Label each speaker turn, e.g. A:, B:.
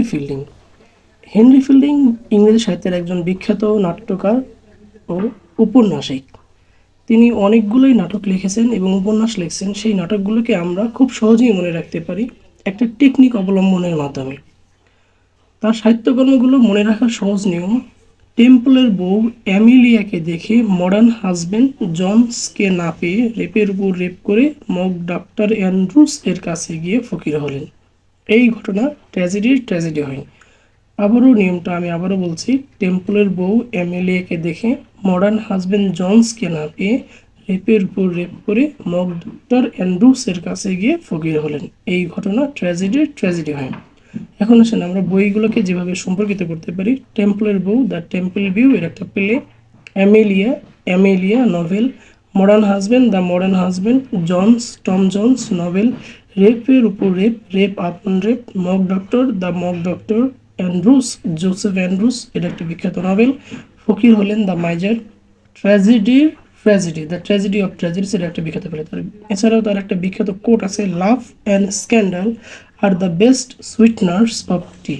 A: Henry fielding Henry fielding ইংরেজি সাহিত্যের একজন বিখ্যাত নাট্যকার ও উপন্যাসিক। তিনি অনেকগুলোই নাটক লিখেছেন এবং উপন্যাস লিখছেন। সেই নাটকগুলোকে আমরা খুব সহজেই মনে রাখতে পারি একটা টেকনিক অবলম্বনের মাধ্যমে। তার সাহিত্যকর্মগুলো মনে রাখার সহজ নিয়ম, টেম্পলের বউ অ্যামিলিয়াকে দেখে মডার্ন হাজবেন্ড জনসকে না পেয়ে রেপের উপর রেপ করে মগ ডাক্তার অ্যান্ড্রুস এর কাছে গিয়ে ফকির হলেন। এই ঘটনা ট্র্যাজেডির ট্র্যাজেডি হয়। আবারও নিয়মটা আমি আবারও বলছি, টেম্পলের বউ অ্যামেলিয়াকে দেখে মডার্ন হাজবেন্ড জনসকে না পেয়ে রেপের উপর রেপ করে মগ ডক্টর অ্যান্ড্রুসের কাছে গিয়ে ফকির হলেন। এই ঘটনা ট্র্যাজেডির ট্র্যাজেডি হয়। এখন আসেন আমরা বইগুলোকে যেভাবে সম্পর্কিত করতে পারি, টেম্পলের বউ দ্য টেম্পল ভিউ এর একটা play Amelia Amelia novel modern husband the modern husband Jones Tom Jones novel রেপের উপর rape rape upon rape mock doctor the mock doctor Andrews Joseph Andrews এটা একটা বিখ্যাত নভেল ফকির হলেন the miser ট্র্যাজেডির tragedy the tragedy of tragedies এর একটা বিখ্যাত play তার এছাড়াও তার একটা বিখ্যাত কোট আছে love and scandal are the best sweeteners of tea